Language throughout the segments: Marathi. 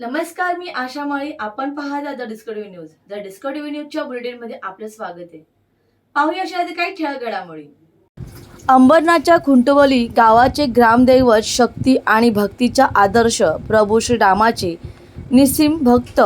नमस्कार मी आशा माळी. आपण पाहता the Discovery News. The Discovery न्यूजच्या बुलेटिनमध्ये आपलं स्वागत आहे. पाहूया अशा काही ठळक घडामोडी अंबरनाथच्या खुंटवली गावाचे ग्रामदैवत शक्ती आणि भक्तीचा आदर्श प्रभू श्री रामाचे निसिम भक्त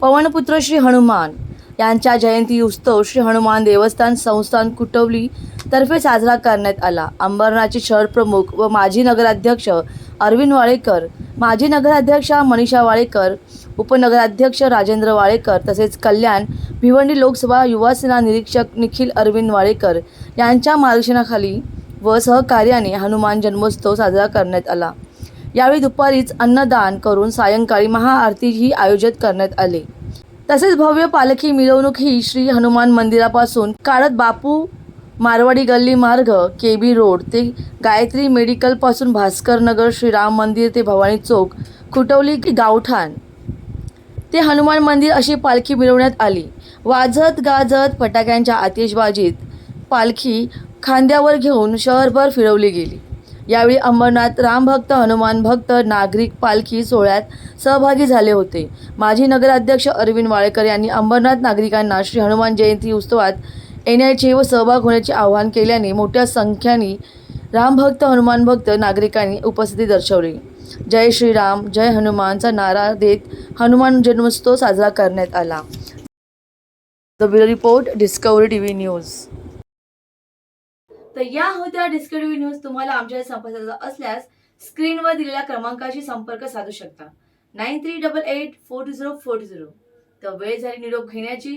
पवनपुत्र श्री हनुमान यांच्या जयंती उत्सव श्री हनुमान देवस्थान संस्थान कुटवली तर्फे साजरा करण्यात आला. अंबरनाथचे शहर प्रमुख व माजी नगराध्यक्ष अरविंद वाळेकर माजी नगराध्यक्षा मनीषा वाळेकर उपनगराध्यक्ष राजेंद्र वाळेकर तसेच कल्याण भिवंडी लोकसभा युवासेना निरीक्षक निखिल अरविंद वाळेकर यांच्या मार्गदर्शनाखाली व सहकार्याने हनुमान जन्मोत्सव साजरा करण्यात आला. यावेळी दुपारीच अन्नदान करून सायंकाळी महाआरतीही आयोजित करण्यात आले. तसेच भव्य पालखी मिरवणूक ही श्री हनुमान मंदिरापासून काढत बापू मारवाडी गल्ली मार्ग के बी रोड ते गायत्री मेडिकलपासून भास्कर नगर श्रीराम मंदिर ते भवानी चौक खुटवली गावठाण. ते हनुमान मंदिर अशी पालखी मिळवण्यात आली. वाजत गाजत फटाक्यांच्या आतिषबाजीत पालखी खांद्यावर घेऊन शहरभर फिरवली गेली. यावेळी अंबरनाथ रामभक्त हनुमान भक्त नागरिक पालखी सोहळ्यात सहभागी झाले होते. माजी नगराध्यक्ष अरविंद वाळेकर यांनी अंबरनाथ नागरिकांना श्री हनुमान जयंती उत्सवात येण्याचे व सहभाग होण्याचे आवाहन केल्याने मोठ्या संख्येने रामभक्त हनुमान भक्त नागरिकांनी उपस्थिती दर्शवली. जय श्रीराम जय हनुमानचा नारा देत हनुमान जन्मोत्सव साजरा करण्यात आला. The bureau report Discovery T V News तर या होत्या डिस्कवरी न्यूज तुम्हाला आमच्या संपर्काचा असल्यास स्क्रीनवर दिलेल्या क्रमांकाशी संपर्क साधू शकता. Nine three double eight four two zero four two zero. तर वेळ झाली निरोप घेण्याची.